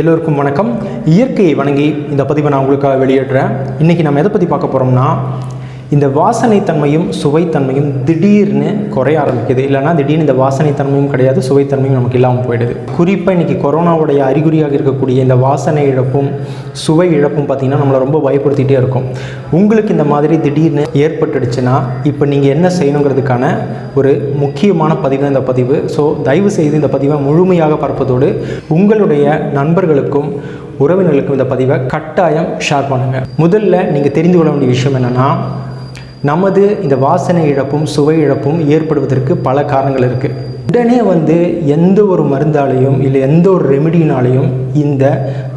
எல்லோருக்கும் வணக்கம். இயற்கையை வணங்கி இந்த பதிவை நான் உங்களுக்காக வெளியிடுறேன். இன்றைக்கி நம்ம எதை பற்றி பார்க்க போகிறோம்னா இந்த வாசனைத்தன்மையும் சுவைத்தன்மையும் திடீர்னு குறைய ஆரம்பிக்குது. இல்லைனா திடீர்னு இந்த வாசனைத்தன்மையும் கிடையாது சுவைத்தன்மையும் நமக்கு இல்லாமல் போயிடுது. குறிப்பாக இன்றைக்கி கொரோனாவுடைய அறிகுறியாக இருக்கக்கூடிய இந்த வாசனை இழப்பும் சுவை இழப்பும் பார்த்திங்கன்னா நம்மளை ரொம்ப பயப்படுத்திகிட்டே இருக்கும். உங்களுக்கு இந்த மாதிரி திடீர்னு ஏற்பட்டுடுச்சுன்னா இப்போ நீங்கள் என்ன செய்யணுங்கிறதுக்கான ஒரு முக்கியமான பதிவு தான் இந்த பதிவு. ஸோ தயவு செய்து இந்த பதிவை முழுமையாக பார்ப்பதோடு உங்களுடைய நண்பர்களுக்கும் உறவினர்களுக்கும் இந்த பதிவை கட்டாயம் ஷேர் பண்ணுங்கள் முதல்ல நீங்கள் தெரிந்து கொள்ள வேண்டிய விஷயம் என்னென்னா நமது இந்த வாசனை இழப்பும் சுவை இழப்பும் ஏற்படுவதற்கு பல காரணங்கள் இருக்குது உடனே வந்து எந்த ஒரு மருந்தாலையும் இல்லை எந்த ஒரு ரெமிடினாலையும் இந்த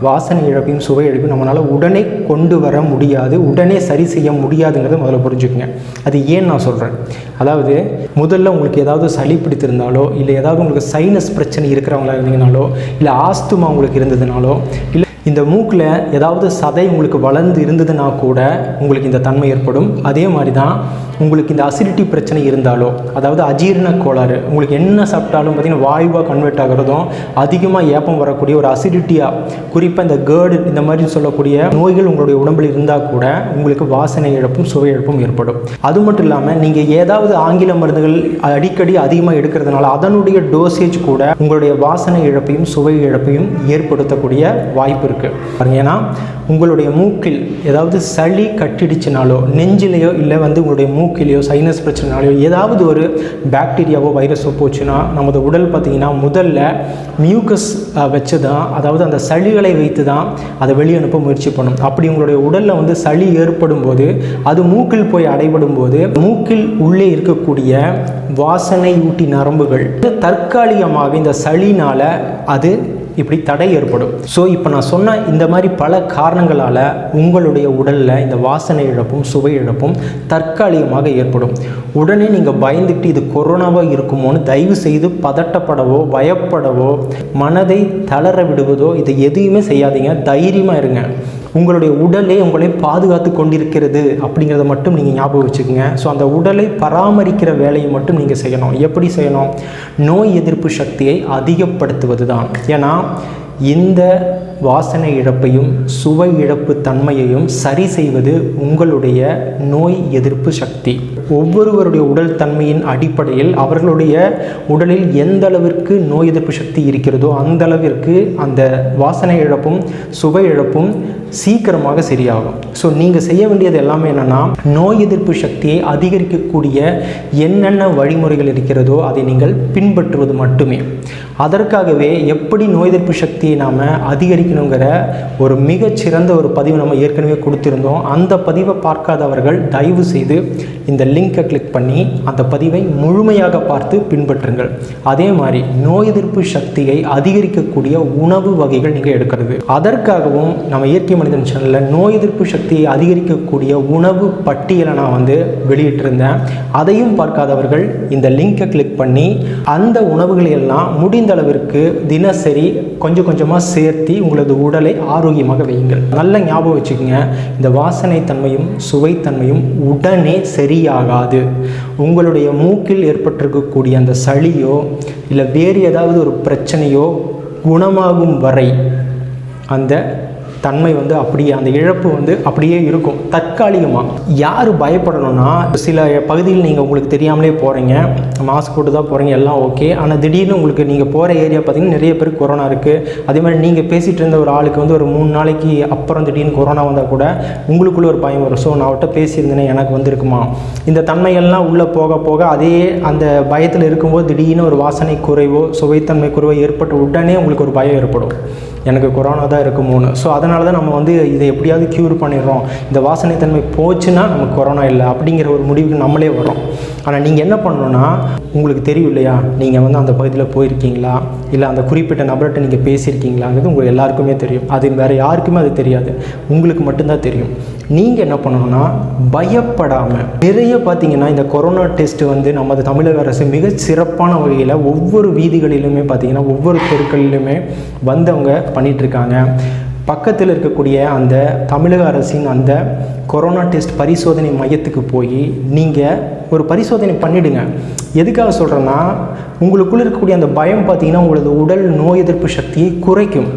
வாசனை இழப்பையும் சுவை இழப்பையும் நம்மளால் உடனே கொண்டு வர முடியாது. உடனே சரி செய்ய முடியாதுங்கிறத முதல்ல புரிஞ்சுக்கங்க. அது ஏன் நான் சொல்கிறேன் அதாவது முதல்ல உங்களுக்கு ஏதாவது சளி பிடித்திருந்தாலோ இல்லை ஏதாவது உங்களுக்கு சைனஸ் பிரச்சனை இருக்கிறவங்களா இருந்தீங்கனாலோ இல்லை ஆஸ்துமா உங்களுக்கு இருந்ததுனாலோ இல்லை இந்த மூக்கில் ஏதாவது சதை உங்களுக்கு வளர்ந்து இருந்ததுன்னா கூட உங்களுக்கு இந்த தன்மை ஏற்படும். அதே மாதிரி தான் உங்களுக்கு இந்த அசிடிட்டி பிரச்சனை இருந்தாலோ அதாவது அஜீரண கோளாறு உங்களுக்கு என்ன சாப்பிட்டாலும் பார்த்திங்கன்னா வாயுவாக கன்வெர்ட் ஆகிறதும் அதிகமாக ஏப்பம் வரக்கூடிய ஒரு அசிடிட்டியாக குறிப்பாக இந்த கேர்டு இந்த மாதிரி சொல்லக்கூடிய நோய்கள் உங்களுடைய உடம்பில் இருந்தால் கூட உங்களுக்கு வாசனை இழப்பும் சுவை இழப்பும் ஏற்படும். அது மட்டும் இல்லாமல் நீங்கள் ஏதாவது ஆங்கில மருந்துகள் அடிக்கடி அதிகமாக எடுக்கிறதுனால அதனுடைய டோசேஜ் கூட உங்களுடைய வாசனை இழப்பையும் சுவை இழப்பையும் ஏற்படுத்தக்கூடிய வாய்ப்பு இருக்குது ஏன்னா உங்களுடைய மூக்கில் ஏதாவது சளி கட்டிடுச்சுனாலோ நெஞ்சிலையோ இல்லை வந்து உங்களுடைய மூக்கிலையோ சைனஸ் பிரச்சனைனாலையோ ஏதாவது ஒரு பாக்டீரியாவோ வைரஸோ போச்சுன்னா நமது உடல் பார்த்திங்கன்னா முதல்ல மியூக்கஸ் வச்சு தான் அதாவது அந்த சளிகளை வைத்து தான் அதை வெளியே அனுப்ப முயற்சி பண்ணும். அப்படி உங்களுடைய உடலில் வந்து சளி ஏற்படும் போது அது மூக்கில் போய் அடைபடும் போது மூக்கில் உள்ளே இருக்கக்கூடிய வாசனை ஊட்டி நரம்புகள் தற்காலிகமாக இந்த சளினால் அது இப்படி தடை ஏற்படும். ஸோ இப்போ நான் சொன்ன இந்த மாதிரி பல காரணங்களால் உங்களுடைய உடலில் இந்த வாசனை இழப்பும் சுவை இழப்பும் தற்காலிகமாக ஏற்படும். உடனே நீங்கள் பயந்துட்டு இது கொரோனாவாக இருக்குமோன்னு தயவு செய்து பதட்டப்படவோ பயப்படவோ மனதை தளர விடுவதோ இதை எதையுமே செய்யாதீங்க. தைரியமாக இருங்க. உங்களுடைய உடலே உங்களை பாதுகாத்து கொண்டிருக்கிறது அப்படிங்கிறத மட்டும் நீங்கள் ஞாபகம் வச்சுக்கோங்க. ஸோ அந்த உடலை பராமரிக்கிற வேலையை மட்டும் நீங்கள் செய்யணும். எப்படி செய்யணும்? நோய் எதிர்ப்பு சக்தியை அதிகப்படுத்துவது தான் ஏன்னா இந்த வாசனை இழப்பையும் சுவை இழப்பு தன்மையையும் சரி செய்வது உங்களுடைய நோய் எதிர்ப்பு சக்தி. ஒவ்வொருவருடைய உடல் தன்மையின் அடிப்படையில் அவர்களுடைய உடலில் எந்த அளவிற்கு நோய் எதிர்ப்பு சக்தி இருக்கிறதோ அந்த அளவிற்கு அந்த வாசனை இழப்பும் சுவை இழப்பும் சீக்கிரமாக சரியாகும். ஸோ நீங்கள் செய்ய வேண்டியது எல்லாமே என்னென்னா நோய் எதிர்ப்பு சக்தியை அதிகரிக்கக்கூடிய என்னென்ன வழிமுறைகள் இருக்கிறதோ அதை நீங்கள் பின்பற்றுவது மட்டுமே. அதற்காகவே எப்படி நோய் எதிர்ப்பு சக்தியை நாம் அதிகரிக்க தெரிவிக்கணுங்கிற ஒரு மிகச்சிறந்த ஒரு பதிவு நம்ம ஏற்கனவே கொடுத்திருந்தோம். அந்த பதிவை பார்க்காதவர்கள் தயவு செய்து இந்த லிங்கை கிளிக் பண்ணி அந்த பதிவை முழுமையாக பார்த்து பின்பற்றுங்கள். அதே மாதிரி நோய் எதிர்ப்பு சக்தியை அதிகரிக்கக்கூடிய உணவு வகைகள் நீங்கள் எடுக்கிறது. அதற்காகவும் நம்ம இயற்கை மனிதன் சேனலில் நோய் எதிர்ப்பு சக்தியை அதிகரிக்கக்கூடிய உணவு பட்டியலை நான் வந்து வெளியிட்டிருந்தேன். அதையும் பார்க்காதவர்கள் இந்த லிங்கை கிளிக் பண்ணி அந்த உணவுகளை எல்லாம் முடிந்த அளவிற்கு தினசரி கொஞ்சம் கொஞ்சமாக சேர்த்தி உங்களது உடலை ஆரோக்கியமாக வையுங்கள். நல்ல ஞாபகம் வச்சுக்கோங்க. இந்த வாசனை தன்மையும் சுவைத்தன்மையும் உடனே சரியாகாது. உங்களுடைய மூக்கில் ஏற்பட்டிருக்கக்கூடிய அந்த சளியோ இல்லை வேறு ஏதாவது ஒரு பிரச்சனையோ குணமாகும் வரை அந்த தன்மை வந்து அப்படியே அந்த இழப்பு வந்து அப்படியே இருக்கும். தற்காலிகமாக யார் பயப்படணும்னா சில பகுதியில் நீங்கள் உங்களுக்கு தெரியாமலே போகிறீங்க மாஸ்க் போட்டு தான் போகிறீங்க எல்லாம் ஓகே ஆனால் திடீர்னு உங்களுக்கு நீங்கள் போகிற ஏரியா பார்த்தீங்கன்னா நிறைய பேருக்கு கொரோனா இருக்குது அதே மாதிரி நீங்கள் பேசிகிட்டு இருந்த ஒரு ஆளுக்கு வந்து ஒரு மூணு நாளைக்கு அப்புறம் திடீர்னு கொரோனா வந்தால் கூட உங்களுக்குள்ளே ஒரு பயம் வரும். ஸோ நான் அவர்கிட்ட பேசியிருந்தேனே எனக்கு வந்திருக்குமா? இந்த தன்மைகள்லாம் உள்ளே போக போக அதே அந்த பயத்தில் இருக்கும்போது திடீர்னு ஒரு வாசனை குறைவோ சுவைத்தன்மை குறைவோ ஏற்பட்டு உடனே உங்களுக்கு ஒரு பயம் ஏற்படும். எனக்கு கொரோனா தான் இருக்குமோன்னு. ஸோ அதனால் அதனால தான் நம்ம வந்து இதை எப்படியாவது க்யூர் பண்ணிடுறோம். இந்த வாசனைத்தன்மை போச்சுன்னா நமக்கு கொரோனா இல்லை அப்படிங்கிற ஒரு முடிவுக்கு நம்மளே வரோம் ஆனால் நீங்கள் என்ன பண்ணணும்னா உங்களுக்கு தெரியும் இல்லையா? நீங்கள் வந்து அந்த பகுதியில் போயிருக்கீங்களா? இல்லை அந்த குறிப்பிட்ட நபர்கிட்ட நீங்கள் பேசியிருக்கீங்களாங்கிறது உங்களுக்கு எல்லாருக்குமே தெரியும். அது வேறு யாருக்குமே அது தெரியாது. உங்களுக்கு மட்டும்தான் தெரியும். நீங்கள் என்ன பண்ணணும்னா பயப்படாமல் நிறைய பார்த்தீங்கன்னா இந்த கொரோனா டெஸ்ட் வந்து நமது தமிழக அரசு மிக சிறப்பான வகையில் ஒவ்வொரு வீதிகளிலுமே பார்த்தீங்கன்னா ஒவ்வொரு தெருக்களிலுமே வந்தவங்க பண்ணிகிட்ருக்காங்க பக்கத்தில் இருக்கக்கூடிய அந்த தமிழக அரசின் அந்த கொரோனா டெஸ்ட் பரிசோதனை மையத்துக்கு போய் நீங்கள் ஒரு பரிசோதனை பண்ணிவிடுங்க எதுக்காக சொல்கிறேன்னா உங்களுக்குள்ளே இருக்கக்கூடிய அந்த பயம் பார்த்தீங்கன்னா உங்களது உடல் நோய் எதிர்ப்பு சக்தியை குறைக்கும்.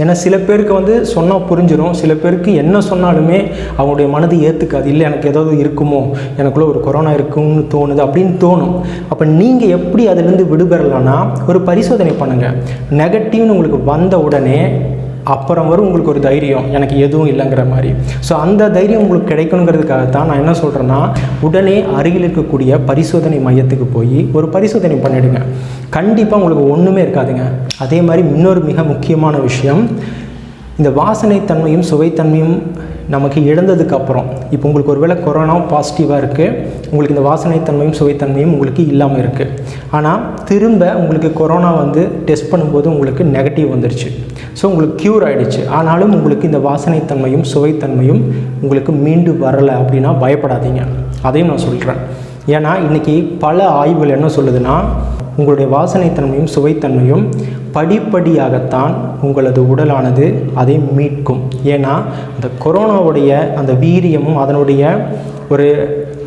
ஏன்னா சில பேருக்கு வந்து சொன்னால் புரிஞ்சிடும் சில பேருக்கு என்ன சொன்னாலுமே அவங்களுடைய மனது ஏற்றுக்காது இல்லை எனக்கு ஏதாவது இருக்குமோ? எனக்குள்ளே ஒரு கொரோனா இருக்கும்னு தோணுது அப்படின்னு தோணும். அப்போ நீங்கள் எப்படி அதுலேருந்து விடுபெறலாம்னா ஒரு பரிசோதனை பண்ணுங்கள் நெகட்டிவ்னு உங்களுக்கு வந்த உடனே அப்புறம் வரும் உங்களுக்கு ஒரு தைரியம் எனக்கு எதுவும் இல்லைங்கிற மாதிரி. ஸோ அந்த தைரியம் உங்களுக்கு கிடைக்கணுங்கிறதுக்காக தான் நான் என்ன சொல்கிறேன்னா உடனே அருகில் இருக்கக்கூடிய பரிசோதனை மையத்துக்கு போய் ஒரு பரிசோதனை பண்ணிவிடுங்க கண்டிப்பாக உங்களுக்கு ஒன்றுமே இருக்காதுங்க. அதே மாதிரி இன்னொரு மிக முக்கியமான விஷயம் இந்த வாசனைத்தன்மையும் சுவைத்தன்மையும் நமக்கு இழந்ததுக்கப்புறம் இப்போ உங்களுக்கு ஒருவேளை கொரோனா பாசிட்டிவாக இருக்குது உங்களுக்கு இந்த வாசனைத்தன்மையும் சுவைத்தன்மையும் உங்களுக்கு இல்லாமல் இருக்குது ஆனால் திரும்ப உங்களுக்கு கொரோனா வந்து டெஸ்ட் பண்ணும்போது உங்களுக்கு நெகட்டிவ் வந்துருச்சு. ஸோ உங்களுக்கு க்யூர் ஆகிடுச்சு ஆனாலும் உங்களுக்கு இந்த வாசனைத்தன்மையும் சுவைத்தன்மையும் உங்களுக்கு மீண்டு வரலை அப்படின்னா பயப்படாதீங்க. அதையும் நான் சொல்கிறேன் ஏன்னா இன்றைக்கி பல ஆய்வுகள் என்ன சொல்லுதுன்னா உங்களுடைய வாசனைத்தன்மையும் சுவைத்தன்மையும் படிப்படியாகத்தான் உங்களது உடலானது அதை மீட்கும். ஏன்னா அந்த கொரோனாவுடைய அந்த வீரியமும் அதனுடைய ஒரு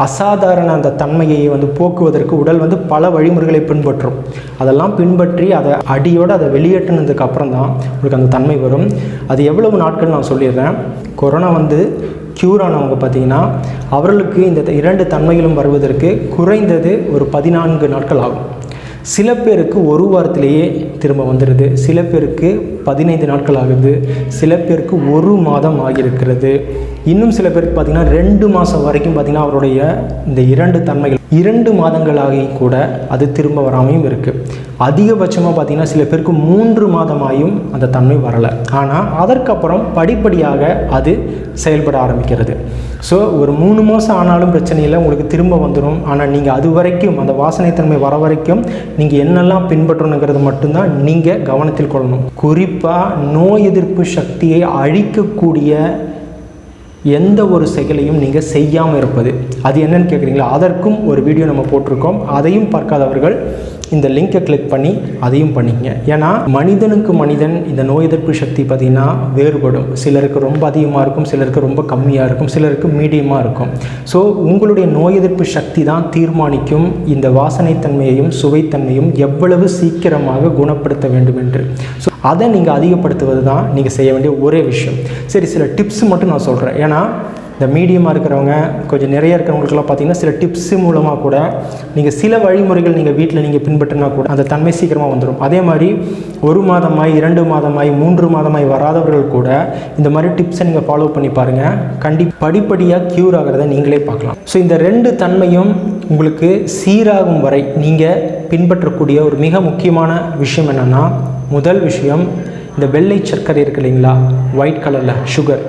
அசாதாரண அந்த தன்மையை வந்து போக்குவதற்கு உடல் வந்து பல வழிமுறைகளை பின்பற்றும். அதெல்லாம் பின்பற்றி அதை அடியோடு அதை வெளியேற்றினதுக்கு அப்புறம் தான் உங்களுக்கு அந்த தன்மை வரும். அது எவ்வளவு நாட்கள் நான் சொல்லிடுறேன். கொரோனா வந்து க்யூர் ஆனவங்க பார்த்தீங்கன்னா அவர்களுக்கு இந்த இரண்டு தன்மைகளும் வருவதற்கு குறைந்தது ஒரு பதினான்கு நாட்கள் ஆகும். சில பேருக்கு ஒரு வாரத்திலேயே திரும்ப வந்துடுது சில பேருக்கு பதினைந்து நாட்கள் ஆகுது. சில பேருக்கு ஒரு மாதம் ஆகியிருக்கிறது. இன்னும் சில பேருக்கு பார்த்திங்கன்னா ரெண்டு மாதம் வரைக்கும் பார்த்திங்கன்னா அவருடைய இந்த இரண்டு தன்மைகள் இரண்டு மாதங்களாகி கூட அது திரும்ப வராமையும் இருக்குது அதிகபட்சமாக பார்த்திங்கன்னா சில பேருக்கு மூன்று மாதமாயும் அந்த தன்மை வரலை. ஆனால் அதற்கப்புறம் படிப்படியாக அது செயல்பட ஆரம்பிக்கிறது. ஸோ ஒரு மூணு மாதம் ஆனாலும் பிரச்சனை இல்லை உங்களுக்கு திரும்ப வந்துடும் ஆனால் நீங்கள் அது வரைக்கும் அந்த வாசனைத்தன்மை வர வரைக்கும் நீங்கள் என்னெல்லாம் பின்பற்றணுங்கிறது மட்டும்தான் நீங்கள் கவனத்தில் கொள்ளணும். குறிப்பாக நோய் எதிர்ப்பு சக்தியை அழிக்கக்கூடிய எந்த ஒரு செயலையும் நீங்கள் செய்யாமல் இருப்பது. அது என்னன்னு கேட்குறீங்களா அதற்கும் ஒரு வீடியோ நம்ம போட்டிருக்கோம். அதையும் பார்க்காதவர்கள் இந்த லிங்கை கிளிக் பண்ணி அதையும் பண்ணிக்கங்க. ஏன்னா மனிதனுக்கு மனிதன் இந்த நோய் எதிர்ப்பு சக்தி பார்த்திங்கன்னா வேறுபடும். சிலருக்கு ரொம்ப அதிகமாக இருக்கும் சிலருக்கு ரொம்ப கம்மியாக இருக்கும் சிலருக்கு மீடியமாக இருக்கும். ஸோ உங்களுடைய நோய் எதிர்ப்பு சக்தி தான் தீர்மானிக்கும். இந்த வாசனைத்தன்மையையும் சுவைத்தன்மையும் எவ்வளவு சீக்கிரமாக குணப்படுத்த வேண்டும் என்று. ஸோ அதை நீங்கள் அதிகப்படுத்துவது தான் நீங்கள் செய்ய வேண்டிய ஒரே விஷயம். சரி சில டிப்ஸ் மட்டும் நான் சொல்கிறேன் ஏன்னா இந்த மீடியமாக இருக்கிறவங்க கொஞ்சம் நிறைய இருக்கிறவங்களுக்குலாம் பார்த்தீங்கன்னா சில டிப்ஸு மூலமாக கூட நீங்கள் சில வழிமுறைகள் நீங்கள் வீட்டில் நீங்கள் பின்பற்றினா கூட அந்த தன்மை சீக்கிரமாக வந்துடும் அதே மாதிரி ஒரு மாதமாய் இரண்டு மாதமாய் மூன்று மாதமாய் வராதவர்கள் கூட இந்த மாதிரி டிப்ஸை நீங்கள் ஃபாலோ பண்ணி பாருங்கள் கண்டி படிப்படியாக க்யூர் ஆகிறத நீங்களே பார்க்கலாம். ஸோ இந்த ரெண்டு தன்மையும் உங்களுக்கு சீராகும் வரை நீங்கள் பின்பற்றக்கூடிய ஒரு மிக முக்கியமான விஷயம் என்னென்னா முதல் விஷயம் இந்த வெள்ளை சர்க்கரை இருக்கு இல்லைங்களா? ஒயிட் கலரில் சுகர்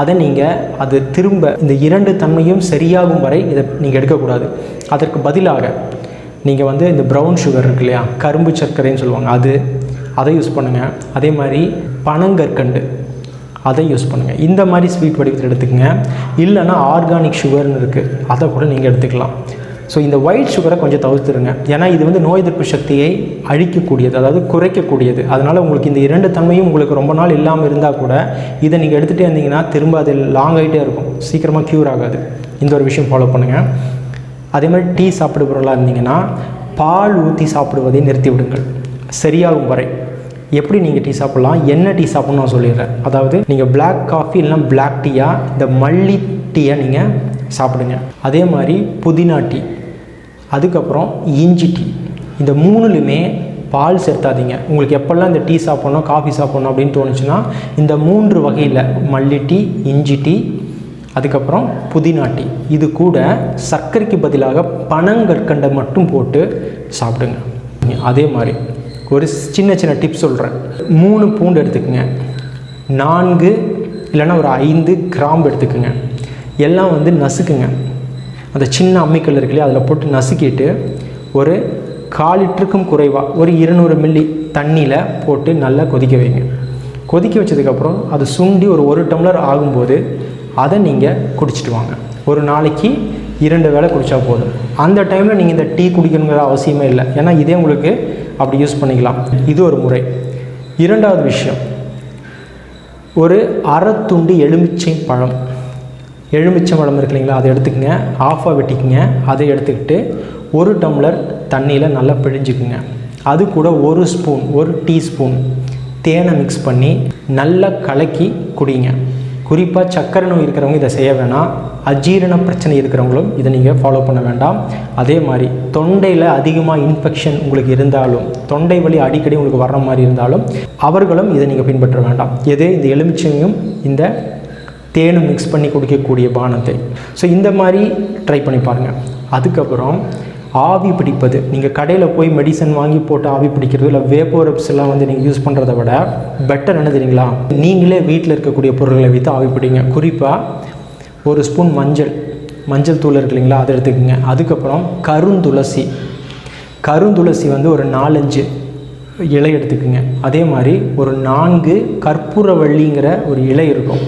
அதை நீங்கள் அது திரும்ப இந்த இரண்டு தன்மையும் சரியாகும் வரை இதை நீங்கள் எடுக்கக்கூடாது. அதற்கு பதிலாக நீங்கள் வந்து இந்த ப்ரௌன் சுகர் இருக்கு இல்லையா கரும்பு சர்க்கரைன்னு சொல்லுவாங்க அது அதை யூஸ் பண்ணுங்கள் அதே மாதிரி பனங்கற்கண்டு அதை யூஸ் பண்ணுங்கள் இந்த மாதிரி ஸ்வீட் வடிவத்தில் எடுத்துக்கோங்க. இல்லைன்னா ஆர்கானிக் சுகர்னு இருக்குது அதை கூட நீங்கள் எடுத்துக்கலாம். ஸோ இந்த ஒயிட் சுகரை கொஞ்சம் தவிர்த்துருங்க. ஏன்னா இது வந்து நோய் எதிர்ப்பு சக்தியை அழிக்கக்கூடியது அதாவது குறைக்கக்கூடியது. அதனால் உங்களுக்கு இந்த இரண்டு தன்மையும் உங்களுக்கு ரொம்ப நாள் இல்லாமல் இருந்தால் கூட இதை நீங்கள் எடுத்துகிட்டே இருந்தீங்கன்னா திரும்ப அது லாங் ஆகிட்டே இருக்கும். சீக்கிரமாக க்யூர் ஆகாது. இந்த ஒரு விஷயம் ஃபாலோ பண்ணுங்கள் அதே மாதிரி டீ சாப்பிடுபவர்களாக இருந்தீங்கன்னா பால் ஊற்றி சாப்பிடுவதை நிறுத்தி விடுங்கள். சரியாகும் வரை. எப்படி நீங்கள் டீ சாப்பிட்லாம்? என்ன டீ சாப்பிட்ணும் நான் சொல்லிடுறேன். அதாவது நீங்கள் பிளாக் காஃபி இல்லைனா பிளாக் டீயாக இந்த மல்லி டீயை நீங்கள் சாப்பிடுங்க. அதே மாதிரி புதினா டீ. அதுக்கப்புறம் இஞ்சி டீ. இந்த மூணுலையுமே பால் சேர்த்தாதீங்க. உங்களுக்கு எப்போல்லாம் இந்த டீ சாப்பிட்ணும் காஃபி சாப்பிட்ணும் அப்படின்னு தோணுச்சுன்னா இந்த மூன்று வகையில் மல்லி டீ இஞ்சி டீ அதுக்கப்புறம் புதினா டீ. இது கூட சர்க்கரைக்கு பதிலாக பனங்கற்கண்டை மட்டும் போட்டு சாப்பிடுங்க. அதே மாதிரி ஒரு சின்ன சின்ன டிப்ஸ் சொல்கிறேன் மூணு பூண்டு எடுத்துக்கோங்க. நான்கு இல்லைன்னா ஒரு ஐந்து கிராம்பு எடுத்துக்கோங்க. எல்லாம் வந்து நசுக்குங்க. அந்த சின்ன அம்மிக்கல் இருக்குல்லையே அதில் போட்டு நசுக்கிட்டு ஒரு கால் லிட்டருக்கும் குறைவாக ஒரு இருநூறு மில்லி தண்ணியில் போட்டு நல்லா கொதிக்க வைங்க. கொதிக்க வச்சதுக்கப்புறம் அது சுண்டி ஒரு ஒரு டம்ளர் ஆகும்போது அதை நீங்கள் குடிச்சிட்டு வாங்க. ஒரு நாளைக்கு இரண்டு வேளை குடித்தா போதும். அந்த டைமில் நீங்கள் இந்த டீ குடிக்கணுங்கிற அவசியமே இல்லை. ஏன்னா இதே உங்களுக்கு அப்படி யூஸ் பண்ணிக்கலாம். இது ஒரு முறை. இரண்டாவது விஷயம். ஒரு அரை துண்டு எலுமிச்சை பழம். எலுமிச்சை பழம் இருக்கு இல்லைங்களா அதை எடுத்துக்கங்க. ஆஃபாக வெட்டிக்கங்க. அதை எடுத்துக்கிட்டு ஒரு டம்ளர் தண்ணியில் நல்லா பிழிஞ்சுக்குங்க. அது கூட ஒரு ஸ்பூன் ஒரு டீஸ்பூன் தேனை மிக்ஸ் பண்ணி நல்லா கலக்கி குடிங்க. குறிப்பாக சக்கரை நோய் இருக்கிறவங்க இதை செய்ய வேணாம். அஜீரண பிரச்சனை இருக்கிறவங்களும் இதை நீங்கள் ஃபாலோ பண்ண வேண்டாம். அதே மாதிரி தொண்டையில் அதிகமாக இன்ஃபெக்ஷன் உங்களுக்கு இருந்தாலும் தொண்டை வலி அடிக்கடி உங்களுக்கு வர்ற மாதிரி இருந்தாலும் அவர்களும் இதை நீங்கள் பின்பற்ற வேண்டாம். எது? இந்த எலுமிச்சையும் இந்த தேனும் மிக்ஸ் பண்ணி குடிக்கக்கூடிய பானத்தை. ஸோ இந்த மாதிரி ட்ரை பண்ணி பாருங்கள் அதுக்கப்புறம் ஆவி பிடிப்பது. நீங்கள் கடையில் போய் மெடிசன் வாங்கி போட்டு ஆவி பிடிக்கிறது இல்லை வேப்போரப்ஸ் எல்லாம் வந்து நீங்கள் யூஸ் பண்ணுறத விட பெட்டர் என்ன தெரியுங்களா? நீங்களே வீட்டில் இருக்கக்கூடிய பொருட்களை வைத்து ஆவி பிடிங்க. குறிப்பாக ஒரு ஸ்பூன் மஞ்சள். மஞ்சள் தூள் இருக்கு இல்லைங்களா? அதை எடுத்துக்கோங்க. அதுக்கப்புறம் கருந்துளசி. கருந்துளசி வந்து ஒரு நாலஞ்சு இலை எடுத்துக்கோங்க. அதே மாதிரி ஒரு நான்கு கற்பூரவள்ளிங்கிற ஒரு இலை இருக்கும்.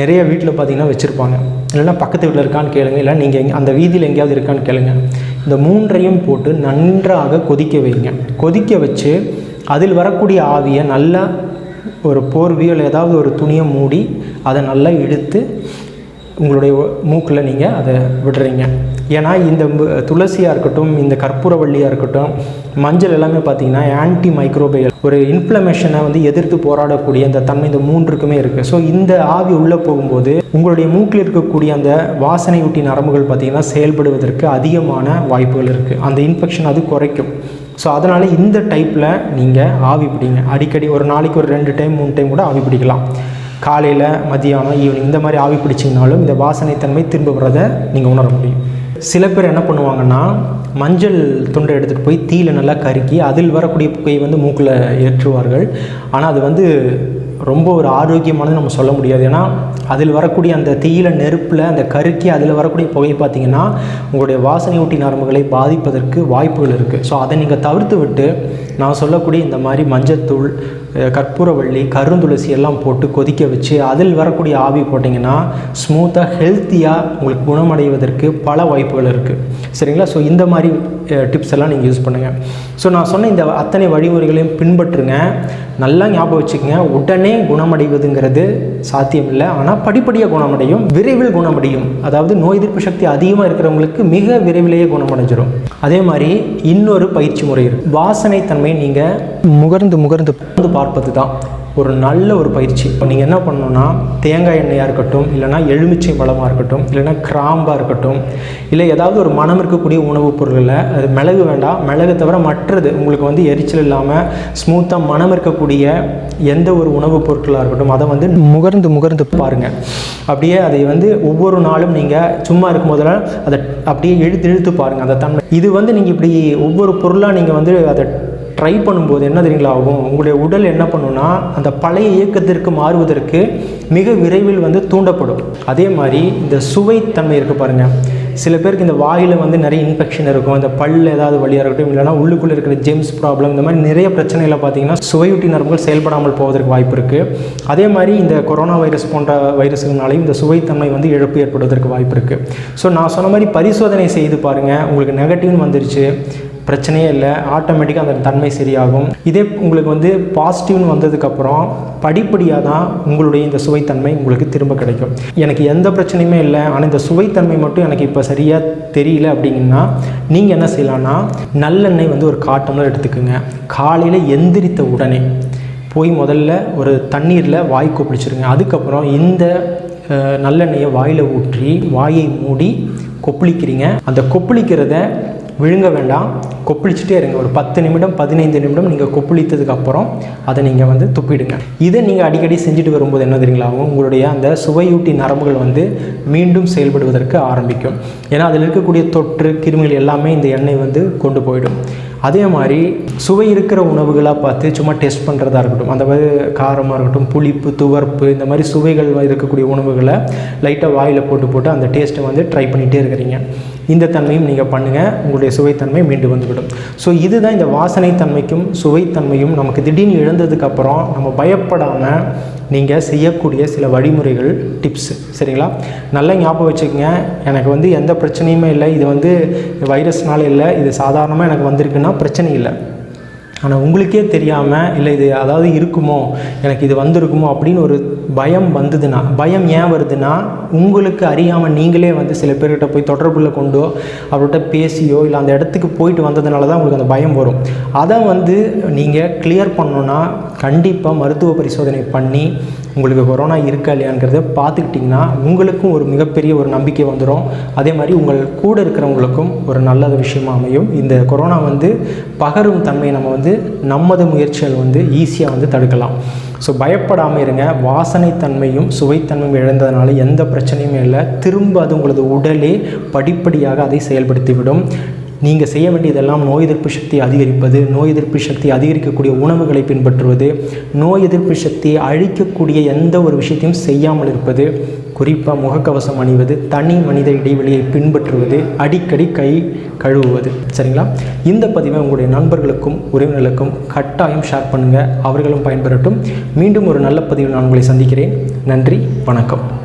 நிறைய வீட்டில் பார்த்தீங்கன்னா வச்சுருப்பாங்க. இல்லைன்னா பக்கத்து வீட்டில் இருக்கான்னு கேளுங்க. இல்லை நீங்கள் எங்கே அந்த வீதியில் எங்கேயாவது இருக்கான்னு கேளுங்க. இந்த மூன்றையும் போட்டு நன்றாக கொதிக்க வைங்க. கொதிக்க வச்சு அதில் வரக்கூடிய ஆவியை நல்லா ஒரு போர்வையோ இல்லை ஏதாவது ஒரு துணியை மூடி அதை நல்லா இழுத்து உங்களுடைய மூக்கில் நீங்கள் அதை விடுறீங்க. ஏன்னா இந்த துளசியாக இருக்கட்டும் இந்த கற்பூரவள்ளியாக இருக்கட்டும் மஞ்சள் எல்லாமே பார்த்தீங்கன்னா ஆன்டி மைக்ரோபையல் ஒரு இன்ஃப்ளமேஷனை வந்து எதிர்த்து போராடக்கூடிய அந்த தன்மை இந்த மூன்றுக்குமே இருக்குது ஸோ இந்த ஆவி உள்ளே போகும்போது உங்களுடைய மூக்கில் இருக்கக்கூடிய அந்த வாசனையூட்டி நரம்புகள் பார்த்தீங்கன்னா செயல்படுவதற்கு அதிகமான வாய்ப்புகள் இருக்குது அந்த இன்ஃபெக்ஷன் அது குறைக்கும். ஸோ அதனால் இந்த டைப்பில் நீங்கள் ஆவி பிடிங்க. அடிக்கடி ஒரு நாளைக்கு ஒரு ரெண்டு டைம் மூணு டைம் கூட ஆவி பிடிக்கலாம். காலையில் மதியானம் ஈவினிங் இந்த மாதிரி ஆவி பிடிச்சிங்கனாலும் இந்த வாசனைத்தன்மை திரும்ப வர்றதை நீங்கள் உணர முடியும். சில பேர் என்ன பண்ணுவாங்கன்னா மஞ்சள் துண்டை எடுத்துகிட்டு போய் தீயில் நல்லா கருக்கி அதில் வரக்கூடிய புகையை வந்து மூக்கில் ஏற்றுவார்கள். ஆனால் அது வந்து ரொம்ப ஒரு ஆரோக்கியமானது நம்ம சொல்ல முடியாது. ஏன்னா அதில் வரக்கூடிய அந்த தீயில நெருப்பில் அந்த கருக்கி அதில் வரக்கூடிய புகையை பார்த்தீங்கன்னா உங்களுடைய வாசனை ஊட்டி நரம்புகளை பாதிப்பதற்கு வாய்ப்புகள் இருக்குது ஸோ அதை நீங்கள் தவிர்த்து விட்டு நான் சொல்லக்கூடிய இந்த மாதிரி மஞ்சத்தூள் கற்பூரவள்ளி கருந்துளசி எல்லாம் போட்டு கொதிக்க வச்சு அதில் வரக்கூடிய ஆவி போட்டிங்கன்னா ஸ்மூத்தாக ஹெல்த்தியாக உங்களுக்கு குணமடைவதற்கு பல வாய்ப்புகள் இருக்குது சரிங்களா? ஸோ இந்த மாதிரி டிப்ஸ் எல்லாம் நீங்கள் யூஸ் பண்ணுங்கள் ஸோ நான் சொன்ன இந்த அத்தனை வழிமுறைகளையும் பின்பற்றுங்க. நல்லா ஞாபகம் வச்சுக்கோங்க. உடனே குணமடைவதுங்கிறது சாத்தியம் இல்லை ஆனால் படிப்படியாக குணமடையும் விரைவில் குணமடையும். அதாவது நோய் எதிர்ப்பு சக்தி அதிகமாக இருக்கிறவங்களுக்கு மிக விரைவிலேயே குணமடைஞ்சிடும் அதே மாதிரி இன்னொரு பயிற்சி முறை இருக்கு. வாசனை தன்மை நீங்கள் முகர்ந்து முகர்ந்து பார்ப்பது தான் ஒரு நல்ல ஒரு பயிற்சி. இப்போ நீங்கள் என்ன பண்ணணும்னா தேங்காய் எண்ணெயாக இருக்கட்டும் இல்லைனா எலுமிச்சை பழமாக இருக்கட்டும் இல்லைனா கிராம்பாக இருக்கட்டும் இல்லை ஏதாவது ஒரு மனம் இருக்கக்கூடிய உணவுப் பொருளில் அது மிளகு வேண்டாம் மிளகு தவிர மற்றது உங்களுக்கு வந்து எரிச்சல் இல்லாமல் ஸ்மூத்தாக மனம் இருக்கக்கூடிய எந்த ஒரு உணவுப் பொருட்களாக இருக்கட்டும் அதை வந்து முகர்ந்து முகர்ந்து பாருங்கள் அப்படியே அதை வந்து ஒவ்வொரு நாளும் நீங்கள் சும்மா இருக்கும் போதெல்லாம் அதை அப்படியே இழுத்து இழுத்து பாருங்கள் அந்த தன்மை. இது வந்து நீங்கள் இப்படி ஒவ்வொரு பொருளாக நீங்கள் வந்து அதை ட்ரை பண்ணும்போது என்ன தெரியுங்களா ஆகும்? உங்களுடைய உடல் என்ன பண்ணுன்னா அந்த பழைய இயக்கத்திற்கு மாறுவதற்கு மிக விரைவில் வந்து தூண்டப்படும். அதே மாதிரி இந்த சுவைத்தன்மை இருக்குது பாருங்கள் சில பேருக்கு இந்த வாயில் வந்து நிறைய இன்ஃபெக்ஷன் இருக்கும். இந்த பல் ஏதாவது வழியாக இருக்கட்டும் இல்லைனா உள்ளுக்குள்ளே இருக்கிற ஜெம்ஸ் ப்ராப்ளம் இந்த மாதிரி நிறைய பிரச்சனைகளை பார்த்தீங்கன்னா சுவையூட்டி நரம்புகள் செயல்படாமல் போவதற்கு வாய்ப்பு இருக்குது அதே மாதிரி இந்த கொரோனா வைரஸ் போன்ற வைரஸ்கள்னாலையும் இந்த சுவைத்தன்மை வந்து இழப்பு ஏற்படுவதற்கு வாய்ப்பு இருக்குது ஸோ நான் சொன்ன மாதிரி பரிசோதனை செய்து பாருங்கள் உங்களுக்கு நெகட்டிவ்னு வந்துருச்சு. பிரச்சனையே இல்லை. ஆட்டோமேட்டிக்காக அந்த தன்மை சரியாகும். இதே உங்களுக்கு வந்து பாசிட்டிவ்னு வந்ததுக்கப்புறம் படிப்படியாக தான் உங்களுடைய இந்த சுவைத்தன்மை உங்களுக்கு திரும்ப கிடைக்கும். எனக்கு எந்த பிரச்சனையுமே இல்லை. ஆனால் இந்த சுவைத்தன்மை மட்டும் எனக்கு இப்போ சரியாக தெரியல அப்படிங்கன்னா நீங்கள் என்ன செய்யலாம்னா நல்லெண்ணெய் வந்து ஒரு காட்டம்ல எடுத்துக்கோங்க. காலையில் எந்திரித்த உடனே போய் முதல்ல ஒரு தண்ணீரில் வாய் கொப்பளிச்சிருங்க. அதுக்கப்புறம் இந்த நல்லெண்ணெயை வாயில் ஊற்றி வாயை மூடி கொப்பளிக்கிறீங்க. அந்த கொப்பளிக்கிறத விழுங்க வேண்டாம். கொப்பளிச்சுட்டே இருங்க. ஒரு பத்து நிமிடம் பதினைந்து நிமிடம் நீங்கள் கொப்பளித்ததுக்கப்புறம் அதை நீங்கள் வந்து துப்பிடுங்க. இதை நீங்கள் அடிக்கடி செஞ்சுட்டு வரும்போது என்ன தெரியுங்களா? உங்களுடைய அந்த சுவையூட்டி நரம்புகள் வந்து மீண்டும் செயல்படுவதற்கு ஆரம்பிக்கும். ஏன்னா அதில் இருக்கக்கூடிய தொற்று கிருமிகள் எல்லாமே இந்த எண்ணெய் வந்து கொண்டு போயிடும். அதே மாதிரி சுவை இருக்கிற உணவுகளாக பார்த்து சும்மா டெஸ்ட் பண்ணுறதா இருக்கட்டும். அந்த மாதிரி காரமாக இருக்கட்டும் புளிப்பு துவர்ப்பு இந்த மாதிரி சுவைகள் இருக்கக்கூடிய உணவுகளை லைட்டாக வாயில் போட்டு போட்டு அந்த டேஸ்ட்டை வந்து ட்ரை பண்ணிகிட்டே இருக்கிறீங்க. இந்த தன்மையும் நீங்கள் பண்ணுங்கள் உங்களுடைய சுவைத்தன்மை மீண்டு வந்துவிடும். ஸோ இதுதான் இந்த வாசனை தன்மைக்கும் சுவைத்தன்மையும் நமக்கு திடீர்னு இழந்ததுக்கப்புறம் நம்ம பயப்படாமல் நீங்கள் செய்யக்கூடிய சில வழிமுறைகள் டிப்ஸ் சரிங்களா? நல்லா ஞாபகம் வச்சுக்கோங்க. எனக்கு வந்து எந்த பிரச்சனையுமே இல்லை. இது வந்து வைரஸ்னால இல்லை. இது சாதாரணமாக எனக்கு வந்திருக்குன்னா பிரச்சனை இல்லை. ஆனால் உங்களுக்கே தெரியாமல் இல்லை இது அதாவது இருக்குமோ? எனக்கு இது வந்திருக்குமோ? அப்படின்னு ஒரு பயம் வந்ததுன்னா பயம் ஏன் வருதுன்னா உங்களுக்கு அறியாமல் நீங்களே வந்து சில பேர்கிட்ட போய் தொடர்புல கொண்டோ அவர்கிட்ட பேசியோ இல்லை அந்த இடத்துக்கு போயிட்டு வந்ததுனால தான் உங்களுக்கு அந்த பயம் வரும். அதை வந்து நீங்கள் கிளியர் பண்ணணுன்னா கண்டிப்பாக மருத்துவ பரிசோதனை பண்ணி உங்களுக்கு கொரோனா இருக்கா இல்லையாங்கிறத பார்த்துக்கிட்டிங்கன்னா உங்களுக்கும் ஒரு மிகப்பெரிய ஒரு நம்பிக்கை வந்துடும் அதே மாதிரி உங்கள் கூட இருக்கிறவங்களுக்கும் ஒரு நல்ல விஷயமாக அமையும். இந்த கொரோனா வந்து பகரும் தன்மையை நம்ம வந்து நமது முயற்சிகள் வந்து ஈஸியாக வந்து தடுக்கலாம். ஸோ பயப்படாமல் இருங்க. வாசனைத்தன்மையும் சுவைத்தன்மையும் இழந்ததுனால எந்த பிரச்சனையுமே இல்லை. திரும்ப அது உங்களது உடலே படிப்படியாக அதை செயல்படுத்திவிடும். நீங்கள் செய்ய வேண்டியதெல்லாம் நோய் எதிர்ப்பு சக்தி அதிகரிப்பது நோய் எதிர்ப்பு சக்தி அதிகரிக்கக்கூடிய உணவுகளை பின்பற்றுவது நோய் எதிர்ப்பு சக்தியை அழிக்கக்கூடிய எந்த ஒரு விஷயத்தையும் செய்யாமல் இருப்பது குறிப்பாக முகக்கவசம் அணிவது தனி மனித இடைவெளியை பின்பற்றுவது அடிக்கடி கை கழுவுவது. சரிங்களா? இந்த பதிவை உங்களுடைய நண்பர்களுக்கும் உறவினர்களுக்கும் கட்டாயம் ஷேர் பண்ணுங்கள் அவர்களும் பயன்பெறட்டும். மீண்டும் ஒரு நல்ல பதிவில் நான் உங்களை சந்திக்கிறேன். நன்றி வணக்கம்.